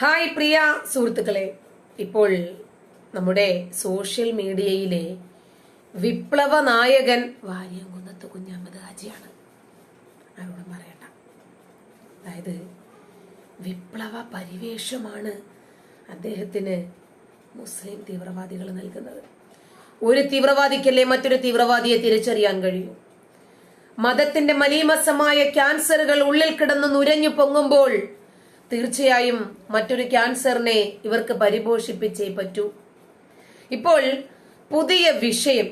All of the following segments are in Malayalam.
ഹായ് പ്രിയ സുഹൃത്തുക്കളെ. ഇപ്പോൾ നമ്മുടെ സോഷ്യൽ മീഡിയയിലെ വിപ്ലവ നായകൻ വാര്യംകുന്നത്ത് കുഞ്ഞഹമ്മദ് ഹാജിയാണ്. ആരോടും പറയണ്ട. അതായത് വിപ്ലവ പരിവേഷമാണ് അദ്ദേഹത്തിന് മുസ്ലിം തീവ്രവാദികൾ നൽകുന്നത്. ഒരു തീവ്രവാദിക്കല്ലേ മറ്റൊരു തീവ്രവാദിയെ തിരിച്ചറിയാൻ കഴിയൂ? മതത്തിന്റെ മലീമസമായ ക്യാൻസറുകൾ ഉള്ളിൽ കിടന്ന് നുരഞ്ഞു പൊങ്ങുമ്പോൾ തീർച്ചയായും മറ്റൊരു ക്യാൻസറിനെ ഇവർക്ക് പരിപോഷിപ്പിച്ചേ പറ്റൂ. ഇപ്പോൾ പുതിയ വിഷയം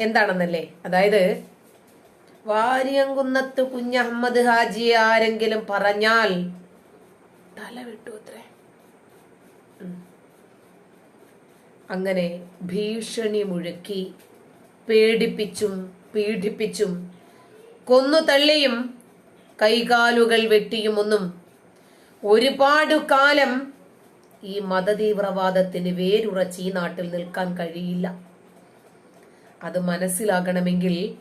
എന്താണെന്നല്ലേ? അതായത് വാര്യംകുന്നത്ത് കുഞ്ഞഹമ്മദ് ഹാജിയെ ആരെങ്കിലും പറഞ്ഞാൽ തല വിട്ടു അത്രേ അങ്ങനെ ഭീഷണി മുഴക്കി പേടിപ്പിച്ചും പീഡിപ്പിച്ചും കൊന്നു തള്ളിയും കൈകാലുകൾ വെട്ടിയും ഒന്നും ഒരുപാട് കാലം ഈ മതതീവ്രവാദത്തിന് വേരുറച്ച് ഈ നാട്ടിൽ നിൽക്കാൻ കഴിയില്ല. അത് മനസ്സിലാകണമെങ്കിൽ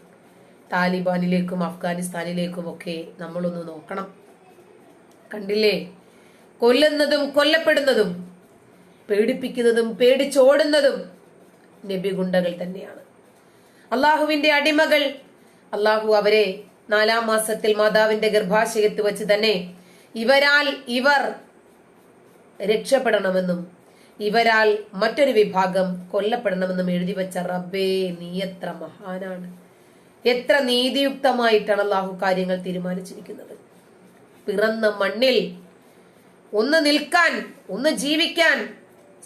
താലിബാനിലേക്കും അഫ്ഗാനിസ്ഥാനിലേക്കും ഒക്കെ നമ്മളൊന്ന് നോക്കണം. കണ്ടില്ലേ? കൊല്ലുന്നതും കൊല്ലപ്പെടുന്നതും പേടിപ്പിക്കുന്നതും പേടിച്ചോടുന്നതും നബിഗുണ്ടകൾ തന്നെയാണ്. അള്ളാഹുവിന്റെ അടിമകൾ അള്ളാഹു അവരെ നാലാം മാസത്തിൽ മാതാവിന്റെ ഗർഭാശയത്ത് വെച്ച് തന്നെ ഇവരാൽ ഇവർ രക്ഷപ്പെടണമെന്നും ഇവരാൽ മറ്റൊരു വിഭാഗം കൊല്ലപ്പെടണമെന്നും എഴുതി വെച്ച റബ്ബേ നീ എത്ര മഹാനാണ്. എത്ര നീതിയുക്തമായിട്ടാണ് അള്ളാഹു കാര്യങ്ങൾ തീരുമാനിച്ചിരിക്കുന്നത്. പിറന്ന മണ്ണിൽ ഒന്ന് നിൽക്കാൻ ഒന്ന് ജീവിക്കാൻ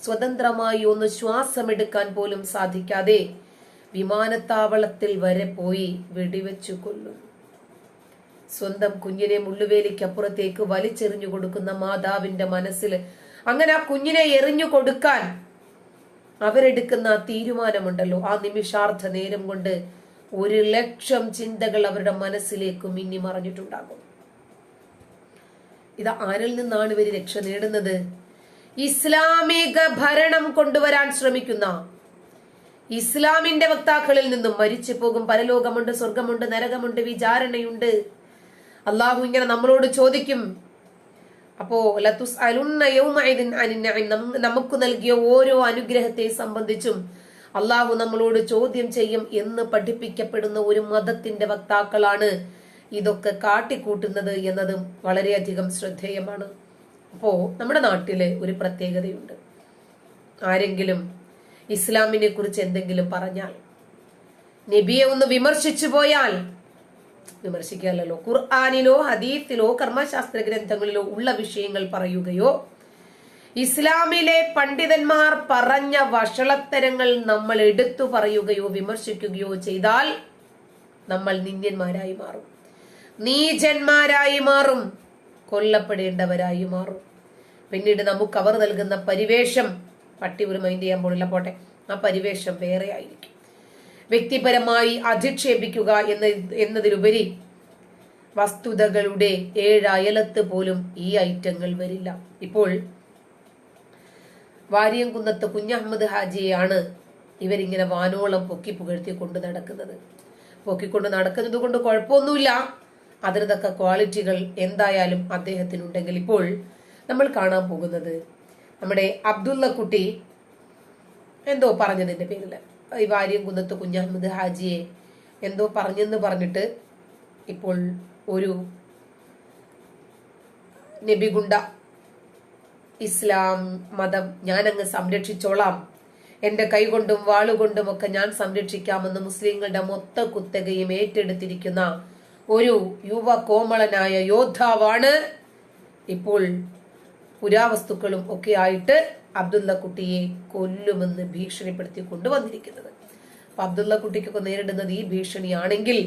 സ്വതന്ത്രമായി ഒന്ന് ശ്വാസമെടുക്കാൻ പോലും സാധിക്കാതെ വിമാനത്താവളത്തിൽ വരെ പോയി വെടിവെച്ചു കൊല്ലും സ്വന്തം കുഞ്ഞിനെ മുള്ളുവേലിക്കപ്പുറത്തേക്ക് വലിച്ചെറിഞ്ഞു കൊടുക്കുന്ന മാതാവിന്റെ മനസ്സിൽ അങ്ങനെ ആ കുഞ്ഞിനെ എറിഞ്ഞു കൊടുക്കാൻ അവരെടുക്കുന്ന ആ തീരുമാനമുണ്ടല്ലോ. ആ നിമിഷാർത്ഥ നേരം കൊണ്ട് ഒരു ലക്ഷം ചിന്തകൾ അവരുടെ മനസ്സിലേക്ക് മിന്നി മറഞ്ഞിട്ടുണ്ടാകും. ഇത് ആരിൽ നിന്നാണ് ഇവർ രക്ഷ നേടുന്നത്? ഇസ്ലാമിക ഭരണം കൊണ്ടുവരാൻ ശ്രമിക്കുന്ന ഇസ്ലാമിന്റെ വക്താക്കളിൽ നിന്നും മരിച്ചു പോകും. പരലോകമുണ്ട് സ്വർഗമുണ്ട് നരകമുണ്ട് വിചാരണയുണ്ട്. അള്ളാഹു ഇങ്ങനെ നമ്മളോട് ചോദിക്കും അപ്പോ ലത്തുസ്. നം- നമുക്ക് നൽകിയ ഓരോ അനുഗ്രഹത്തെ സംബന്ധിച്ചും അള്ളാഹു നമ്മളോട് ചോദ്യം ചെയ്യും എന്ന് പഠിപ്പിക്കപ്പെടുന്ന ഒരു മതത്തിന്റെ വക്താക്കളാണ് ഇതൊക്കെ കാട്ടിക്കൂട്ടുന്നത് എന്നതും വളരെയധികം ശ്രദ്ധേയമാണ് അപ്പോ നമ്മുടെ നാട്ടിൽ ഒരു പ്രത്യേകതയുണ്ട് ആരെങ്കിലും ഇസ്ലാമിനെ കുറിച്ച് എന്തെങ്കിലും പറഞ്ഞാൽ നബിയെ ഒന്ന് വിമർശിച്ചു പോയാൽ വിമർശിക്കാമല്ലോ ഖുർആാനിലോ ഹദീത്തിലോ കർമ്മശാസ്ത്ര ഗ്രന്ഥങ്ങളിലോ ഉള്ള വിഷയങ്ങൾ പറയുകയോ ഇസ്ലാമിലെ പണ്ഡിതന്മാർ പറഞ്ഞ വഷളത്തരങ്ങൾ നമ്മൾ എടുത്തു പറയുകയോ വിമർശിക്കുകയോ ചെയ്താൽ നമ്മൾ നിന്ദ്യന്മാരായി മാറും. നീചന്മാരായി മാറും. കൊല്ലപ്പെടേണ്ടവരായി മാറും. പിന്നീട് നമുക്ക് അവർ നൽകുന്ന പരിവേഷം പട്ടി ഒരു മൈൻഡ് ചെയ്യാൻ പോലില്ല പോട്ടെ. ആ പരിവേഷം വേറെ ആയിരിക്കും. വ്യക്തിപരമായി അധിക്ഷേപിക്കുക എന്ന എന്നതിലുപരി വസ്തുതകളുടെ ഏഴയലത്ത് പോലും ഈ ഐറ്റങ്ങൾ വരില്ല. ഇപ്പോൾ വാര്യംകുന്നത്ത് കുഞ്ഞഹമ്മദ് ഹാജിയെയാണ് ഇവരിങ്ങനെ വാനോളം പൊക്കി പുകഴ്ത്തി കൊണ്ട് നടക്കുന്നത്. പൊക്കിക്കൊണ്ട് നടക്കുന്നത് കൊണ്ട് കുഴപ്പമൊന്നുമില്ല. അതിനതൊക്കെ ക്വാളിറ്റികൾ എന്തായാലും അദ്ദേഹത്തിനുണ്ടെങ്കിൽ ഇപ്പോൾ നമ്മൾ കാണാൻ പോകുന്നത് നമ്മുടെ അബ്ദുള്ള കുട്ടി എന്തോ പറഞ്ഞതിന്റെ പേരിൽ. ഈ വാര്യം കുന്നത്ത് കുഞ്ഞഹമ്മദ് ഹാജിയെ എന്തോ പറഞ്ഞെന്ന് പറഞ്ഞിട്ട് ഇപ്പോൾ ഒരു നബിഗുണ്ട ഇസ്ലാം മതം ഞാനങ്ങ് സംരക്ഷിച്ചോളാം. എന്റെ കൈകൊണ്ടും വാളുകൊണ്ടും ഒക്കെ ഞാൻ സംരക്ഷിക്കാമെന്ന് മുസ്ലിങ്ങളുടെ മൊത്ത കുത്തകയും ഏറ്റെടുത്തിരിക്കുന്ന ഒരു യുവ കോമളനായ യോദ്ധാവാണ് ഇപ്പോൾ പുരാവസ്തുക്കളും ഒക്കെ ആയിട്ട് അബ്ദുള്ള കുട്ടിയെ കൊല്ലുമെന്ന് ഭീഷണിപ്പെടുത്തി കൊണ്ടുവന്നിരിക്കുന്നത്. അപ്പൊ അബ്ദുള്ള കുട്ടിക്കൊക്കെ നേരിടുന്നത് ഈ ഭീഷണിയാണെങ്കിൽ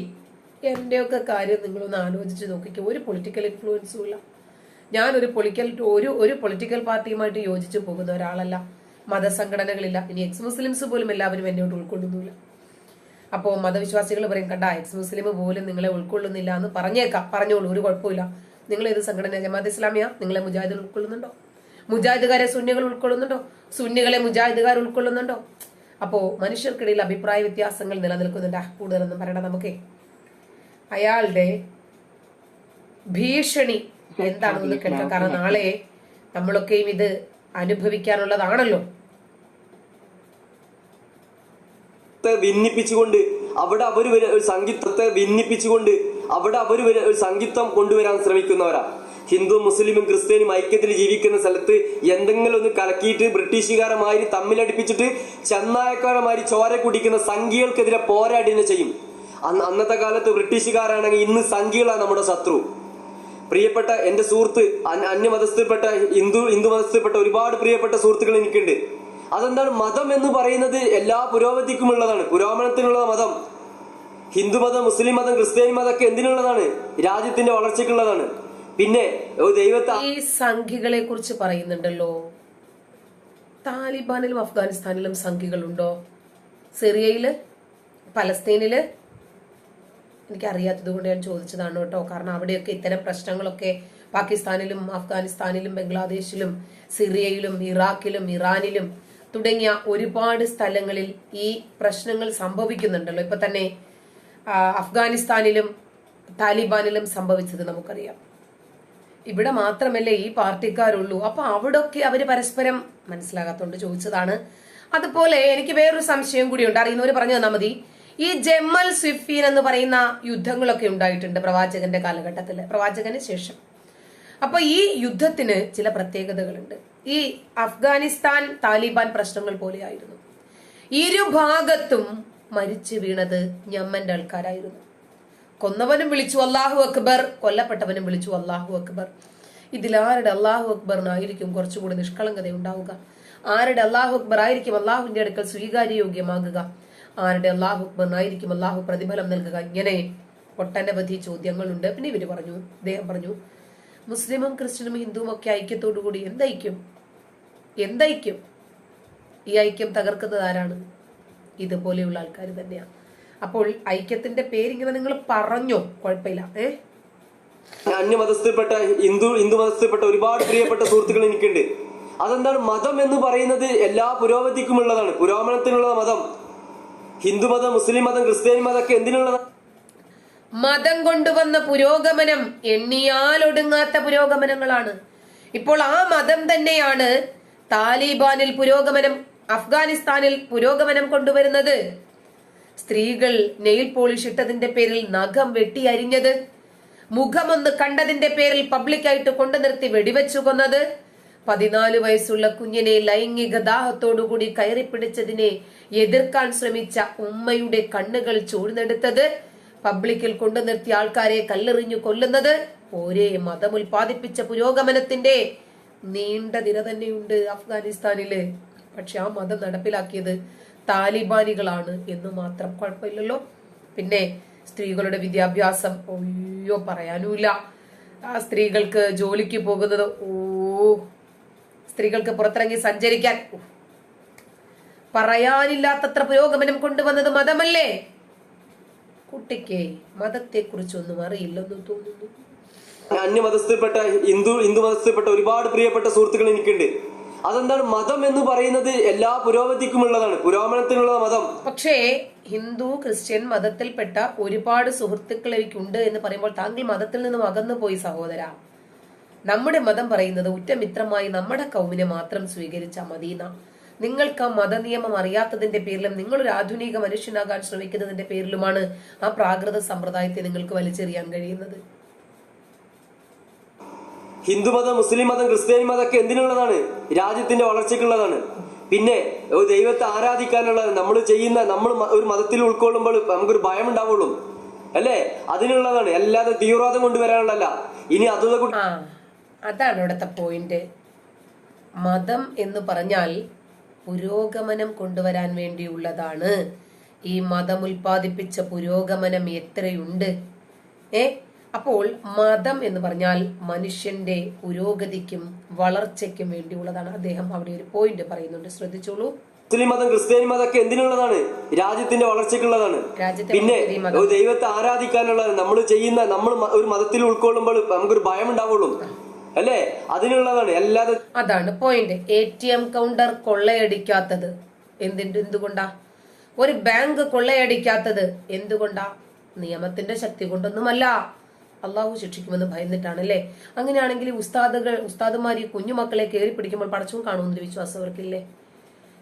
എന്റെയൊക്കെ കാര്യം നിങ്ങളൊന്ന് ആലോചിച്ച് നോക്കിക്കോ. ഒരു പൊളിറ്റിക്കൽ ഇൻഫ്ലുവൻസും ഇല്ല. ഞാനൊരു പൊളിറ്റിക്കൽ ഒരു ഒരു പൊളിറ്റിക്കൽ പാർട്ടിയുമായിട്ട് യോജിച്ച് പോകുന്ന ഒരാളല്ല. മതസംഘടനകളില്ല. ഇനി എക്സ് മുസ്ലിംസ് പോലും എല്ലാവരും എന്നോട് ഉൾക്കൊള്ളുന്നില്ല അപ്പോൾ മതവിശ്വാസികൾ പറയും കണ്ട എക്സ് മുസ്ലിം പോലും നിങ്ങളെ ഉൾക്കൊള്ളുന്നില്ല എന്ന് പറഞ്ഞേക്കാം. പറഞ്ഞോളൂ ഒരു കുഴപ്പമില്ല നിങ്ങൾ ഏത് സംഘടന? ജമാഅത്ത് ഇസ്ലാമിയ? നിങ്ങളെ മുജാഹിദ് ഉൾക്കൊള്ളുന്നുണ്ടോ? മുജാഹിദുകാരെ സുന്നികൾ ഉൾക്കൊള്ളുന്നുണ്ടോ? സുന്നികളെ മുജാഹിദുകാർ ഉൾക്കൊള്ളുന്നുണ്ടോ? അപ്പോ മനുഷ്യർക്കിടയിൽ അഭിപ്രായ വ്യത്യാസങ്ങൾ നിലനിൽക്കുന്നുണ്ട്. കൂടുതലൊന്നും പറയണം നമുക്കേ. അയാളുടെ ഭീഷണി എന്താണെന്ന് കേൾക്കാം. കാരണം നാളെ നമ്മളൊക്കെയും ഇത് അനുഭവിക്കാനുള്ളതാണല്ലോ. ഭിന്നിപ്പിച്ചുകൊണ്ട് അവിടെ അവർ ഒരു സംഗീതത്തെ ഭിന്നിപ്പിച്ചുകൊണ്ട് അവിടെ അവർ ഒരു സംഗീതം കൊണ്ടുവരാൻ ശ്രമിക്കുന്നവരാ. ഹിന്ദു മുസ്ലിമും ക്രിസ്ത്യനും ഐക്യത്തിൽ ജീവിക്കുന്ന സ്ഥലത്ത് എന്തെങ്കിലും ഒന്ന് കലക്കിയിട്ട് ബ്രിട്ടീഷുകാരമാര് തമ്മിലടിപ്പിച്ചിട്ട് ചെന്നായക്കാരമാര് ചോര കുടിക്കുന്ന സംഘികൾക്കെതിരെ പോരാടി തന്നെ ചെയ്യും. അന്ന് അന്നത്തെ കാലത്ത് ബ്രിട്ടീഷുകാരാണെങ്കിൽ ഇന്ന് സംഘികളാണ് നമ്മുടെ ശത്രു. പ്രിയപ്പെട്ട എന്റെ സുഹൃത്ത് അന്യ- അന്യമതസ്ഥയിൽപ്പെട്ട ഹിന്ദു ഹിന്ദു മതസ്ഥപ്പെട്ട ഒരുപാട് പ്രിയപ്പെട്ട സുഹൃത്തുക്കൾ എനിക്കുണ്ട്. അതെന്താണ് മതം എന്ന് പറയുന്നത് എല്ലാ പുരോഗതിക്കും ഉള്ളതാണ് പുരോഗമനത്തിനുള്ള മതം. ഹിന്ദു മതം മുസ്ലിം മതം ക്രിസ്ത്യാനി മതം ഒക്കെ എന്തിനുള്ളതാണ്? രാജ്യത്തിന്റെ വളർച്ചയ്ക്കുള്ളതാണ്. പിന്നെ ദൈവത്തെ. ഈ സംഖ്യകളെ കുറിച്ച് പറയുന്നുണ്ടല്ലോ. താലിബാനിലും അഫ്ഗാനിസ്ഥാനിലും സംഖ്യകളുണ്ടോ സിറിയയിൽ? പലസ്തീനിൽ? എനിക്കറിയാത്തത് കൊണ്ട് ഞാൻ ചോദിച്ചതാണ് കേട്ടോ. കാരണം അവിടെയൊക്കെ ഇത്തരം പ്രശ്നങ്ങളൊക്കെ പാകിസ്ഥാനിലും അഫ്ഗാനിസ്ഥാനിലും ബംഗ്ലാദേശിലും സിറിയയിലും ഇറാഖിലും ഇറാനിലും തുടങ്ങിയ ഒരുപാട് സ്ഥലങ്ങളിൽ ഈ പ്രശ്നങ്ങൾ സംഭവിക്കുന്നുണ്ടല്ലോ. ഇപ്പൊ തന്നെ അഫ്ഗാനിസ്ഥാനിലും താലിബാനിലും സംഭവിച്ചത് നമുക്കറിയാം. ഇവിടെ മാത്രമല്ലേ ഈ പാർട്ടിക്കാരുള്ളൂ. അപ്പൊ അവിടൊക്കെ അവർ പരസ്പരം മനസ്സിലാകാത്തോണ്ട് ചോദിച്ചതാണ്. അതുപോലെ എനിക്ക് വേറൊരു സംശയം കൂടിയുണ്ട് അറിയുന്നവർ പറഞ്ഞു തന്നാൽ മതി. ഈ ജമ്മൽ സ്വിഫീൻ എന്ന് പറയുന്ന യുദ്ധങ്ങളൊക്കെ ഉണ്ടായിട്ടുണ്ട് പ്രവാചകന്റെ കാലഘട്ടത്തിൽ പ്രവാചകന് ശേഷം. അപ്പൊ ഈ യുദ്ധത്തിന് ചില പ്രത്യേകതകളുണ്ട്. ഈ അഫ്ഗാനിസ്ഥാൻ താലിബാൻ പ്രശ്നങ്ങൾ പോലെയായിരുന്നു. ഇരുഭാഗത്തും മരിച്ചു വീണത് ഞമ്മന്റെ ആൾക്കാരായിരുന്നു. കൊന്നവനും വിളിച്ചു അള്ളാഹു അക്ബർ. കൊല്ലപ്പെട്ടവനും വിളിച്ചു അള്ളാഹു അക്ബർ. ഇതിലാരുടെ അള്ളാഹു അക്ബറിനായിരിക്കും കുറച്ചുകൂടി നിഷ്കളങ്കത ഉണ്ടാവുക ആരുടെ അള്ളാഹു അക്ബർ ആയിരിക്കും അള്ളാഹുവിന്റെ അടുക്കൽ സ്വീകാര്യയോഗ്യമാകുക? ആരുടെ അള്ളാഹു അക്ബറിനായിരിക്കും അള്ളാഹു പ്രതിഫലം നൽകുക? ഇങ്ങനെ ഒട്ടനവധി ചോദ്യങ്ങളുണ്ട്. പിന്നെ ഇവർ പറഞ്ഞു അദ്ദേഹം പറഞ്ഞു മുസ്ലിമും ക്രിസ്ത്യനും ഹിന്ദുവും ഒക്കെ ഐക്യത്തോടു കൂടി എന്തൈക്യം എന്തൈക്യം ഈ ഐക്യം തകർക്കുന്നത് ആരാണ്? ഇതുപോലെയുള്ള ആൾക്കാർ തന്നെയാണ് അപ്പോൾ ഐക്യത്തിന്റെ പേരിങ്ങനെ നിങ്ങൾ പറഞ്ഞോ? കുഴപ്പമില്ല. ഏ? അന്യമതസ്ഥപ്പെട്ട ഹിന്ദു ഹിന്ദു മതസ്ഥപ്പെട്ട ഒരുപാട് പ്രിയപ്പെട്ട സുഹൃത്തുക്കൾ എനിക്കുണ്ട്. അതെന്താണ് മതം എന്ന് പറയുന്നത് എല്ലാ പുരോഗതിക്കും ഉള്ളതാണ് പുരോഗമനത്തിനുള്ള മതം. ഹിന്ദു മതം മുസ്ലിം മതം ക്രിസ്ത്യാനി മതം ഒക്കെ എന്തിനുള്ളതാണ്? മതം കൊണ്ടുവന്ന പുരോഗമനം എണ്ണിയാൽ ഒടുങ്ങാത്ത പുരോഗമനങ്ങളാണ്. ഇപ്പോൾ ആ മതം തന്നെയാണ് താലിബാനിൽ പുരോഗമനം അഫ്ഗാനിസ്ഥാനിൽ പുരോഗമനം കൊണ്ടുവരുന്നത്. സ്ത്രീകൾ നെയിൽ പോളിഷ് ഇട്ടതിന്റെ പേരിൽ നഖം വെട്ടി അരിഞ്ഞത് മുഖമൊന്ന് കണ്ടതിന്റെ പേരിൽ പബ്ലിക്കായിട്ട് കൊണ്ടു നിർത്തി വെടിവെച്ചു കൊന്നത് പതിനാല് വയസ്സുള്ള കുഞ്ഞിനെ ലൈംഗിക ദാഹത്തോടുകൂടി കയറി പിടിച്ചതിനെ എതിർക്കാൻ ശ്രമിച്ച ഉമ്മയുടെ കണ്ണുകൾ ചൂഴ്ന്നെടുത്തത് പബ്ലിക്കിൽ കൊണ്ടു നിർത്തിയ ആൾക്കാരെ കല്ലെറിഞ്ഞു കൊല്ലുന്നത് ഒരേ മതം ഉൽപാദിപ്പിച്ച പുരോഗമനത്തിന്റെ നീണ്ട നിര തന്നെയുണ്ട് അഫ്ഗാനിസ്ഥാനിൽ. പക്ഷെ ആ മതം നടപ്പിലാക്കിയത് താലിബാനികളാണ് എന്ന് മാത്രം കുഴപ്പമില്ലല്ലോ. പിന്നെ സ്ത്രീകളുടെ വിദ്യാഭ്യാസം ഒയ്യോ പറയാനുമില്ല. ആ സ്ത്രീകൾക്ക് ജോലിക്ക് പോകുന്നത് ഓ സ്ത്രീകൾക്ക് പുറത്തിറങ്ങി സഞ്ചരിക്കാൻ. പറയാനില്ലാത്തത്ര പുരോഗമനം കൊണ്ടുവന്നത് മതമല്ലേ? കുട്ടിക്ക് മതത്തെക്കുറിച്ചൊന്നും അറിയില്ലെന്ന് തോന്നുന്നു. അന്യമതസ്ഥയിൽപ്പെട്ട ഹിന്ദു ഹിന്ദു മതസ്ഥയിൽപ്പെട്ട ഒരുപാട് പ്രിയപ്പെട്ട സുഹൃത്തുക്കൾ എനിക്കുണ്ട്. അതെന്താണ് മതം എന്ന് പറയുന്നത് എല്ലാ പുരോഗതിക്കും ഉള്ളതാണ് പുരോഗമനത്തിനുള്ള മതം. പക്ഷേ ഹിന്ദു ക്രിസ്ത്യൻ മതത്തിൽപ്പെട്ട ഒരുപാട് സുഹൃത്തുക്കൾ എനിക്കുണ്ട് എന്ന് പറയുമ്പോൾ താങ്കൾ മതത്തിൽ നിന്നും അകന്നു പോയി സഹോദര. നമ്മുടെ മതം പറയുന്നത് ഉറ്റമിത്രമായി നമ്മുടെ കൗമിനെ മാത്രം സ്വീകരിച്ച മദീന നിങ്ങൾക്ക് ആ മതനിയമം അറിയാത്തതിന്റെ പേരിലും നിങ്ങൾ ഒരു ആധുനിക മനുഷ്യനാകാൻ ശ്രമിക്കുന്നതിന്റെ പേരിലുമാണ് ആ പ്രാകൃത സമ്പ്രദായത്തെ നിങ്ങൾക്ക് വലിച്ചെറിയാൻ കഴിയുന്നത്. ഹിന്ദു മതം മുസ്ലിം മതം ക്രിസ്ത്യൻ മതം ഒക്കെ എന്തിനുള്ളതാണ്? രാജ്യത്തിന്റെ വളർച്ചയ്ക്കുള്ളതാണ്. പിന്നെ ഒരു ദൈവത്തെ ആരാധിക്കാനുള്ള നമ്മൾ ചെയ്യുന്ന നമ്മൾ ഒരു മതത്തിൽ ഉൾക്കൊള്ളുമ്പോൾ നമുക്കൊരു ഭയം ഉണ്ടാവുള്ളൂ അല്ലേ? അതിനുള്ളതാണ്. അല്ലാതെ തീവ്രവാദം കൊണ്ടുവരാനുള്ളതല്ല. ഇനി അതുള്ള അതാണ് ഇവിടുത്തെ പോയിന്റ് മതം എന്ന് പറഞ്ഞാൽ പുരോഗമനം കൊണ്ടുവരാൻ വേണ്ടിയുള്ളതാണ്. ഈ മതം ഉൽപ്പാദിപ്പിച്ച പുരോഗമനം എത്രയുണ്ട്? ഏ? അപ്പോൾ മതം എന്ന് പറഞ്ഞാൽ മനുഷ്യന്റെ പുരോഗതിക്കും വളർച്ചയ്ക്കും വേണ്ടിയുള്ളതാണ്. അദ്ദേഹം അവിടെ ഒരു പോയിന്റ് പറയുന്നുണ്ട്. ശ്രദ്ധിച്ചോളൂ. മുസ്ലിം മതം ക്രിസ്ത്യാനി മതം ഒക്കെ എന്തിനുള്ളതാണ്? രാജ്യത്തിന്റെ വളർച്ചയ്ക്കുള്ളതാണ്. പിന്നെ ദൈവത്തെ ആരാധിക്കാനുള്ളതാണ് നമ്മൾ ചെയ്യുന്ന നമ്മൾ ഒരു മതത്തിൽ ഉൾക്കൊള്ളുമ്പോൾ നമുക്കൊരു ഭയം ഉണ്ടാവുള്ളൂ അല്ലേ? അതിനുള്ളതാണ്. അല്ലാതെ അതാണ് point A T M counter കൊള്ളയടിക്കാത്തത് എന്തിന്റെ എന്തുകൊണ്ടാ? ഒരു ബാങ്ക് കൊള്ളയടിക്കാത്തത് എന്തുകൊണ്ടാ? നിയമത്തിന്റെ ശക്തി കൊണ്ടൊന്നുമല്ല. അള്ളാഹു ശിക്ഷിക്കുമെന്ന് ഭയന്നിട്ടാണ് അല്ലേ അങ്ങനെയാണെങ്കിൽ ഉസ്താദകൾ ഉസ്താദുമാർ ഈ കുഞ്ഞുമക്കളെ കയറി പിടിക്കുമ്പോൾ പടച്ചും കാണുമെന്നൊരു വിശ്വാസം അവർക്കില്ലേ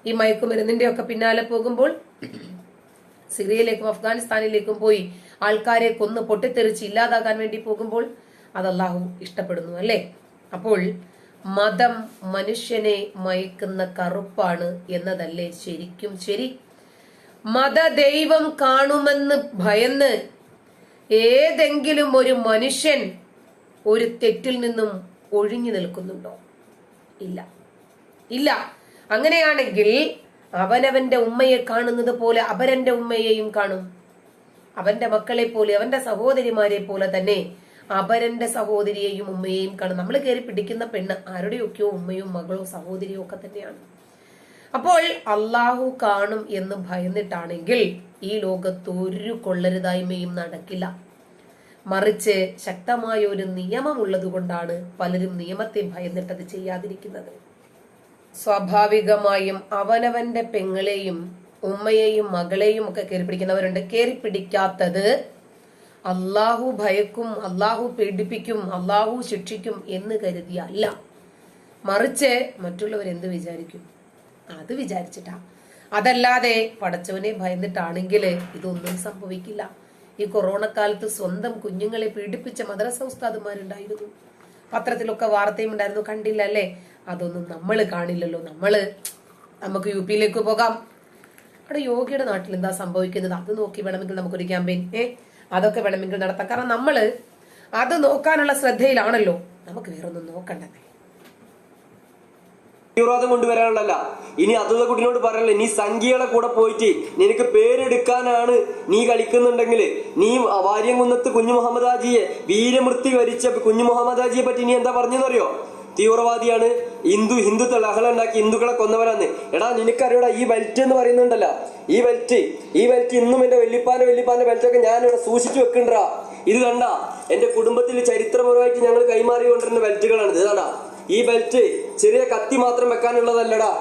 ഈ മയക്കുമരുന്നിന്റെ ഒക്കെ പിന്നാലെ പോകുമ്പോൾ സിറിയയിലേക്കും അഫ്ഗാനിസ്ഥാനിലേക്കും പോയി ആൾക്കാരെ കൊന്ന് പൊട്ടിത്തെറിച്ച് ഇല്ലാതാക്കാൻ വേണ്ടി പോകുമ്പോൾ അത് അള്ളാഹു ഇഷ്ടപ്പെടുന്നു അല്ലേ? അപ്പോൾ മതം മനുഷ്യനെ മയക്കുന്ന കറുപ്പാണ് എന്നതല്ലേ ശരിക്കും ശരി? മതദൈവം കാണുമെന്ന് ഭയന്ന് ഏതെങ്കിലും ഒരു മനുഷ്യൻ ഒരു തെറ്റിൽ നിന്നും ഒഴിഞ്ഞു നിൽക്കുന്നുണ്ടോ? ഇല്ല. ഇല്ല. അങ്ങനെയാണെങ്കിൽ അവനവന്റെ ഉമ്മയെ കാണുന്നത് പോലെ അപരന്റെ ഉമ്മയെയും കാണും. അവന്റെ മക്കളെ പോലെ അവന്റെ സഹോദരിമാരെ പോലെ തന്നെ അപരന്റെ സഹോദരിയെയും ഉമ്മയെയും കാണും. നമ്മൾ കയറി പിടിക്കുന്ന പെണ്ണ് ആരുടെയൊക്കെയോ ഉമ്മയും മകളോ സഹോദരിയോ ഒക്കെ തന്നെയാണ്. അപ്പോൾ അള്ളാഹു കാണും എന്ന് ഭയന്നിട്ടാണെങ്കിൽ ഈ ലോകത്ത് ഒരു കൊള്ളരുതായ്മയും നടക്കില്ല. മറിച്ച് ശക്തമായ ഒരു നിയമമുള്ളത് കൊണ്ടാണ് പലരും നിയമത്തെ ഭയന്നിട്ടത് ചെയ്യാതിരിക്കുന്നത്. സ്വാഭാവികമായും അവനവന്റെ പെങ്ങളെയും ഉമ്മയെയും മകളെയും ഒക്കെ കയറി പിടിക്കുന്നവരുണ്ട്. കയറി പിടിക്കാത്തത് അള്ളാഹു ഭയക്കും അള്ളാഹു പീഡിപ്പിക്കും അള്ളാഹു ശിക്ഷിക്കും എന്ന് കരുതിയല്ല. മറിച്ച് മറ്റുള്ളവർ എന്ത് വിചാരിക്കും? അത് വിചാരിച്ചിട്ടാ അതല്ലാതെ പടച്ചവനെ ഭയന്നിട്ടാണെങ്കിൽ ഇതൊന്നും സംഭവിക്കില്ല. ഈ കൊറോണ കാലത്ത് സ്വന്തം കുഞ്ഞുങ്ങളെ പീഡിപ്പിച്ച മദ്രസ ഉസ്താദുമാരുണ്ടായിരുന്നു. പത്രത്തിലൊക്കെ വാർത്തയും ഉണ്ടായിരുന്നു കണ്ടില്ല അല്ലേ? അതൊന്നും നമ്മൾ കാണില്ലല്ലോ. നമ്മൾ നമുക്ക് യു പിയിലേക്ക് പോകാം. അവിടെ യോഗിയുടെ നാട്ടിൽ എന്താ സംഭവിക്കുന്നത്? അത് നോക്കി വേണമെങ്കിൽ നമുക്കൊരു ക്യാമ്പയിൻ ഏ? അതൊക്കെ വേണമെങ്കിൽ നടത്താം. കാരണം നമ്മൾ അത് നോക്കാനുള്ള ശ്രദ്ധയിലാണല്ലോ. നമുക്ക് വേറൊന്നും നോക്കണ്ടേ. തീവ്രവാദം കൊണ്ടുവരാനുള്ളല്ല ഇനി അതുള്ള കുട്ടിനോട് പറയല്ലേ നീ സംഖ്യകളെ കൂടെ പോയിട്ട് നിനക്ക് പേരെടുക്കാനാണ് നീ കളിക്കുന്നുണ്ടെങ്കിൽ നീ വാര്യംകുന്നത്ത് കുഞ്ഞു മുഹമ്മദ് ഹാജിയെ വീരമൃത്യു വരിച്ച കുഞ്ഞു മുഹമ്മദ് ഹാജിയെ പറ്റി നീ എന്താ പറഞ്ഞെന്നറിയോ? തീവ്രവാദിയാണ്. ഹിന്ദു ഹിന്ദുത്വ ലഹള ഉണ്ടാക്കി ഹിന്ദുക്കളെ കൊന്നവരാന്ന് എടാ നിനക്കറിയടാ ഈ ബെൽറ്റ് എന്ന് പറയുന്നുണ്ടല്ലോ. ഈ ബെൽറ്റ് ഈ ബെൽറ്റ് ഇന്നും എന്റെ വെല്ലിപ്പാന്റെ വെല്ലിപ്പാന്റെ ബെൽറ്റൊക്കെ ഇവിടെ സൂക്ഷിച്ചു വെക്കണ്ടാ ഇത് കണ്ട എന്റെ കുടുംബത്തിൽ ചരിത്രപരമായിട്ട് ഞങ്ങൾ കൈമാറി കൊണ്ടിരുന്ന ബെൽറ്റുകളാണ് ഇത് കണ്ടാ. ഈ ബെൽറ്റ് ചെറിയ കത്തി മാത്രം വെക്കാനുള്ളതല്ലടാ.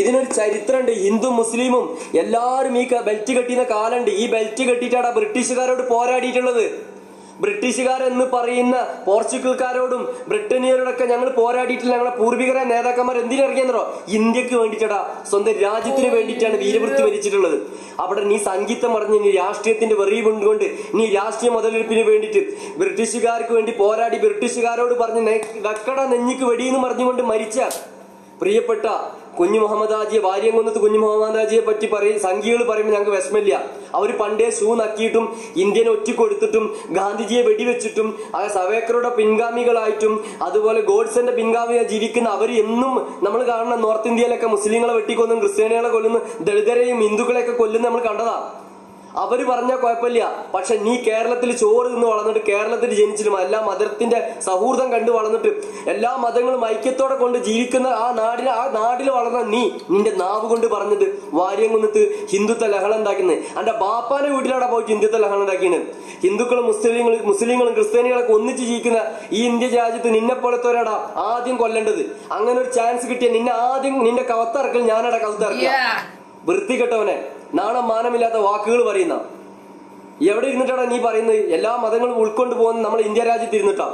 ഇതിനൊരു ചരിത്രമുണ്ട് ഹിന്ദു മുസ്ലിമും എല്ലാവരും ഈ ബെൽറ്റ് കെട്ടിയുന്ന കാലുണ്ട്. ഈ ബെൽറ്റ് കെട്ടിയിട്ടാണ് ബ്രിട്ടീഷുകാരോട് പോരാടിയിട്ടുള്ളത്. ബ്രിട്ടീഷുകാരെന്ന് പറയുന്ന പോർച്ചുഗൽക്കാരോടും ബ്രിട്ടനിയരോടൊക്കെ ഞങ്ങൾ പോരാടിയിട്ടില്ല. ഞങ്ങളെ പൂർവികരെ നേതാക്കന്മാർ എന്തിനിറങ്ങിയെന്നോ ഇന്ത്യയ്ക്ക് വേണ്ടിയിട്ടടാ സ്വന്തം രാജ്യത്തിന് വേണ്ടിയിട്ടാണ് വീരവൃത്തി വരിച്ചിട്ടുള്ളത്. അവിടെ നീ സംഗീതം പറഞ്ഞ് നീ രാഷ്ട്രീയത്തിന്റെ വെറി കൊണ്ടുകൊണ്ട് നീ രാഷ്ട്രീയ മുതലെടുപ്പിന് വേണ്ടിയിട്ട് ബ്രിട്ടീഷുകാർക്ക് വേണ്ടി പോരാടി ബ്രിട്ടീഷുകാരോട് പറഞ്ഞ് വെക്കട നെഞ്ഞിക്ക് വെടിയെന്ന് പറഞ്ഞുകൊണ്ട് മരിച്ച പ്രിയപ്പെട്ട കുഞ്ഞു മുഹമ്മദാജിയെ വാര്യം കൊന്നത്ത് കുഞ്ഞു മുഹമ്മദ് ഹാജിയെ പറ്റി പറയും സംഖ്യകൾ പറയുമ്പോൾ ഞങ്ങൾക്ക് വിഷമില്ല അവർ പണ്ടേ ഷൂ നക്കിയിട്ടും ഇന്ത്യനെ ഒറ്റിക്കൊടുത്തിട്ടും ഗാന്ധിജിയെ വെടിവെച്ചിട്ടും ആ സവേക്കറുടെ പിൻഗാമികളായിട്ടും അതുപോലെ ഗോഡ്സന്റെ പിൻഗാമിയായി ജീവിക്കുന്ന അവർ എന്നും നമ്മൾ കാണുന്ന നോർത്ത് ഇന്ത്യയിലൊക്കെ മുസ്ലിങ്ങളെ വെട്ടിക്കൊന്നും ക്രിസ്ത്യാനികളെ കൊല്ലുന്നു ദളിതരെയും ഹിന്ദുക്കളെയൊക്കെ കൊല്ലുന്ന നമ്മൾ കണ്ടതാ. അവർ പറഞ്ഞ കുഴപ്പമില്ല. പക്ഷെ നീ കേരളത്തിൽ ചോറ് നിന്ന് വളർന്നിട്ട് കേരളത്തിൽ ജനിച്ചിട്ടും എല്ലാ മതത്തിന്റെ സൗഹൃദം കണ്ടു വളർന്നിട്ട് എല്ലാ മതങ്ങളും ഐക്യത്തോടെ കൊണ്ട് ജീവിക്കുന്ന ആ നാടിന് ആ നാട്ടിൽ വളർന്ന നീ നിന്റെ നാവ് കൊണ്ട് പറഞ്ഞത് വാര്യം കൊന്നിട്ട് ഹിന്ദുത്വ ലഹള ഉണ്ടാക്കുന്നത് എന്റെ ബാപ്പാന്റെ വീട്ടിലവിടെ പോയിട്ട് ഹിന്ദുത്വ ലഹള ഉണ്ടാക്കിയത് ഹിന്ദുക്കളും മുസ്ലിങ്ങളും മുസ്ലിങ്ങളും ക്രിസ്ത്യാനികളൊക്കെ ഒന്നിച്ച് ജീവിക്കുന്ന ഈ ഇന്ത്യ രാജ്യത്ത് നിന്നെ പോലത്തെ ആദ്യം കൊല്ലേണ്ടത്. അങ്ങനെ ഒരു ചാൻസ് കിട്ടിയ നിന്നെ ആദ്യം നിന്റെ കവത്തിറക്കൽ ഞാനടാ കവത്തിറക്കുക. വൃത്തികെട്ടവനെ. നാണം മാനമില്ലാത്ത വാക്കുകൾ പറയുന്ന. എവിടെ ഇരുന്നിട്ടാണ് നീ പറയുന്നത്? എല്ലാ മതങ്ങളും ഉൾക്കൊണ്ട് പോകുന്ന നമ്മൾ ഇന്ത്യ രാജ്യത്ത് ഇരുന്നിട്ടാ.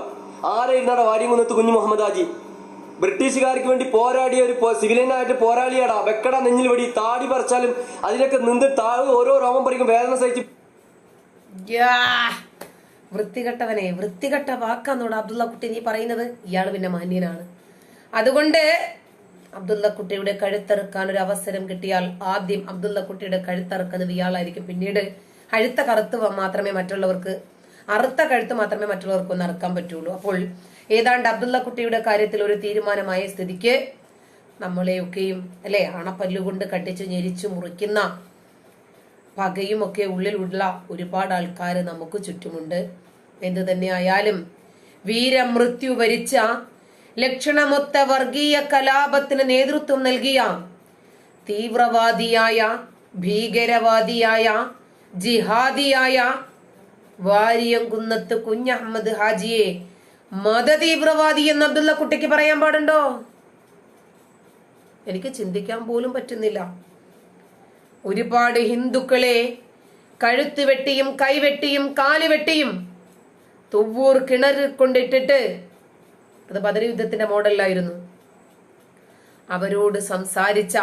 ആരെ ഇരുന്നാടാ വാര്യംകുന്നത്ത് കുഞ്ഞു മുഹമ്മദ് ഹാജി? ബ്രിട്ടീഷുകാർക്ക് വേണ്ടി പോരാടിയ ഒരു സിവിലിയനായിട്ട് പോരാളിയാടാ. വെക്കട നെഞ്ഞിൽ വെടി താടി പറിച്ചാലും അതിലൊക്കെ നിന്ന് താഴ് ഓരോ രോമം പറിക്കും വേദന സഹിച്ച്. വൃത്തികെട്ടവനെ വൃത്തികെട്ട വാക്കാന്നോട് അബ്ദുള്ള കുട്ടി നീ പറയുന്നത് ഇയാൾ പിന്നെ മാന്യനാണ്. അതുകൊണ്ട് അബ്ദുള്ള കുട്ടിയുടെ കഴുത്തറുക്കാൻ ഒരു അവസരം കിട്ടിയാൽ ആദ്യം അബ്ദുള്ള കുട്ടിയുടെ കഴുത്തറുക്കുന്നത് ഇയാളായിരിക്കും. പിന്നീട് കഴുത്ത കറുത്ത് മാത്രമേ മറ്റുള്ളവർക്ക് അറുത്ത കഴുത്ത് മാത്രമേ മറ്റുള്ളവർക്ക് ഒന്ന് അറുക്കാൻ പറ്റുള്ളൂ. അപ്പോൾ ഏതാണ്ട് അബ്ദുള്ള കുട്ടിയുടെ കാര്യത്തിൽ ഒരു തീരുമാനമായ സ്ഥിതിക്ക് നമ്മളെയൊക്കെയും അല്ലെ അണപ്പല്ലുകൊണ്ട് കട്ടിച്ച് ഞെരിച്ചു മുറിക്കുന്ന പകയുമൊക്കെ ഉള്ളിലുള്ള ഒരുപാട് ആൾക്കാർ നമുക്ക് ചുറ്റുമുണ്ട്. എന്തു തന്നെ ആയാലും വീരമൃത്യു വരിച്ച ലക്ഷണമൊത്ത വർഗീയ കലാപത്തിന് നേതൃത്വം നൽകിയ തീവ്രവാദിയായ ഭീകരവാദിയായ ജിഹാദിയായ വാരിയംകുന്നത്ത് കുഞ്ഞഹമ്മദ് ഹാജിയെ മതതീവ്രവാദി എന്ന് അബ്ദുള്ള കുട്ടിക്ക് പറയാൻ പാടുണ്ടോ? എനിക്ക് ചിന്തിക്കാൻ പോലും പറ്റുന്നില്ല. ഒരുപാട് ഹിന്ദുക്കളെ കഴുത്ത് വെട്ടിയും കൈവെട്ടിയും കാൽ വെട്ടിയും തുവ്വൂർ കിണർ കൊണ്ടിട്ടിട്ട് അത് ബദർ യുദ്ധത്തിന്റെ മോഡലിലായിരുന്നു. അവരോട് സംസാരിച്ച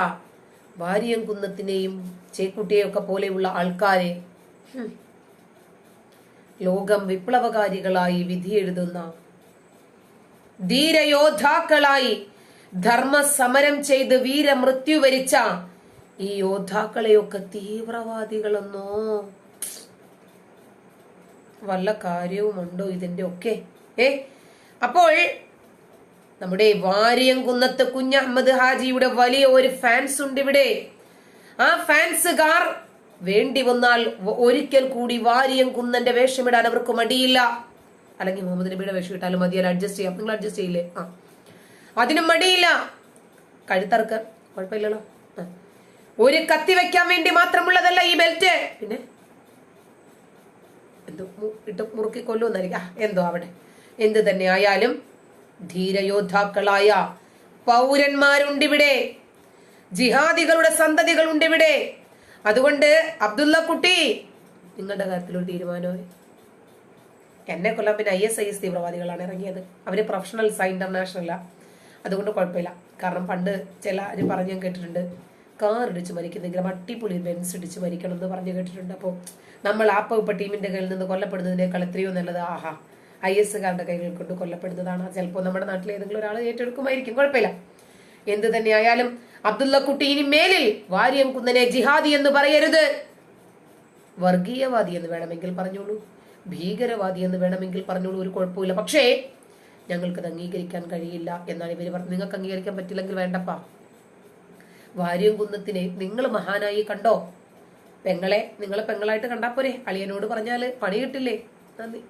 വാര്യംകുന്നത്തിനെയും ചേക്കുട്ടിയെയൊക്കെ പോലെയുള്ള ആൾക്കാരെ ലോകം വിപ്ലവകാരികളായി വിധിയെഴുതുന്ന ധീരയോദ്ധാക്കളായി ധർമ്മസമരം ചെയ്ത് വീരമൃത്യു വരിച്ച ഈ യോദ്ധാക്കളെയൊക്കെ തീവ്രവാദികളെന്നോ വല്ല കാര്യവുമുണ്ടോ ഇതിന്റെ ഒക്കെ ഏ? അപ്പോൾ നമ്മുടെ വാരിയൻകുന്നത്തെ കുഞ്ഞ അഹമ്മദ് ഹാജിയുടെ വലിയ ഒരു ഫാൻസ് ഉണ്ട് ഇവിടെ. ആ ഫാൻസുകാർ വേണ്ടി വന്നാൽ ഒരിക്കൽ കൂടി വാര്യം കുന്നന്റെ വേഷമിടാൻ അവർക്ക് മടിയില്ല. അല്ലെങ്കിൽ മുഹമ്മദ് നബിയുടെ വേഷം ഇട്ടാലും മതിയല്ല അഡ്ജസ്റ്റ് ചെയ്യാം. നിങ്ങൾ അഡ്ജസ്റ്റ് ചെയ്യില്ലേ? ആ. അതിനും മടിയില്ല. കഴുത്തറക്ക്. കുഴപ്പമില്ലല്ലോ. ഒരു കത്തി വെക്കാൻ വേണ്ടി മാത്രമുള്ളതല്ല ഈ ബെൽറ്റ് പിന്നെ? എന്തോ ഇട്ട് മുറുക്കി കൊല്ലുമെന്നായിരിക്കും. എന്തോ അവിടെ. എന്ത് തന്നെ ആയാലും ധീരയോദ്ധാക്കളായ പൗരന്മാരുണ്ടിവിടെ. ജിഹാദികളുടെ സന്തതികളുണ്ടിവിടെ. അതുകൊണ്ട് അബ്ദുള്ള കുട്ടി നിങ്ങളുടെ കാര്യത്തിൽ ഒരു തീരുമാനമായി എന്നെ കൊല്ലാൻ പിന്നെ ഐ എസ് ഐ എസ് തീവ്രവാദികളാണ് ഇറങ്ങിയത്. അവർ പ്രൊഫഷണൽസ് ഇന്റർനാഷണലാ അതുകൊണ്ട് കുഴപ്പമില്ല. കാരണം പണ്ട് ചില ആര് പറഞ്ഞു ഞാൻ കേട്ടിട്ടുണ്ട് കാർ ഇടിച്ച് മരിക്കുന്നെങ്കിലും അട്ടിപ്പൊളി ബെൻസ് ഇടിച്ച് മരിക്കണം എന്ന് പറഞ്ഞു കേട്ടിട്ടുണ്ട്. അപ്പോൾ നമ്മൾ ആ ഇപ്പം ടീമിന്റെ കയ്യിൽ നിന്ന് കൊല്ലപ്പെടുന്നതിനേക്കാൾ എത്രയോ നല്ലത്. ആഹാ. ഐ എസ് കാരുടെ കൈകൾ കൊണ്ട് കൊല്ലപ്പെടുന്നതാണ്. ചിലപ്പോൾ നമ്മുടെ നാട്ടിൽ ഏതെങ്കിലും ഒരാൾ ഏറ്റെടുക്കുമായിരിക്കും. കുഴപ്പമില്ല. എന്ത് തന്നെയായാലും അബ്ദുള്ള കുട്ടി ഇനി മേലിൽ വാര്യം കുന്നനെ ജിഹാദി എന്ന് പറയരുത്. വർഗീയവാദി എന്ന് വേണമെങ്കിൽ പറഞ്ഞോളൂ. ഭീകരവാദി എന്ന് വേണമെങ്കിൽ പറഞ്ഞോളൂ. ഒരു കുഴപ്പമില്ല പക്ഷേ ഞങ്ങൾക്കത് അംഗീകരിക്കാൻ കഴിയില്ല എന്നാണ് ഇവർ പറഞ്ഞത്. നിങ്ങൾക്ക് അംഗീകരിക്കാൻ പറ്റില്ലെങ്കിൽ വേണ്ടപ്പാ. വാര്യം കുന്നത്തിനെ നിങ്ങൾ മഹാനായി കണ്ടോ? പെങ്ങളെ നിങ്ങളെ പെങ്ങളായിട്ട് കണ്ടാ പോരെ? അളിയനോട് പറഞ്ഞാൽ പണി കിട്ടില്ലേ നന്ദി.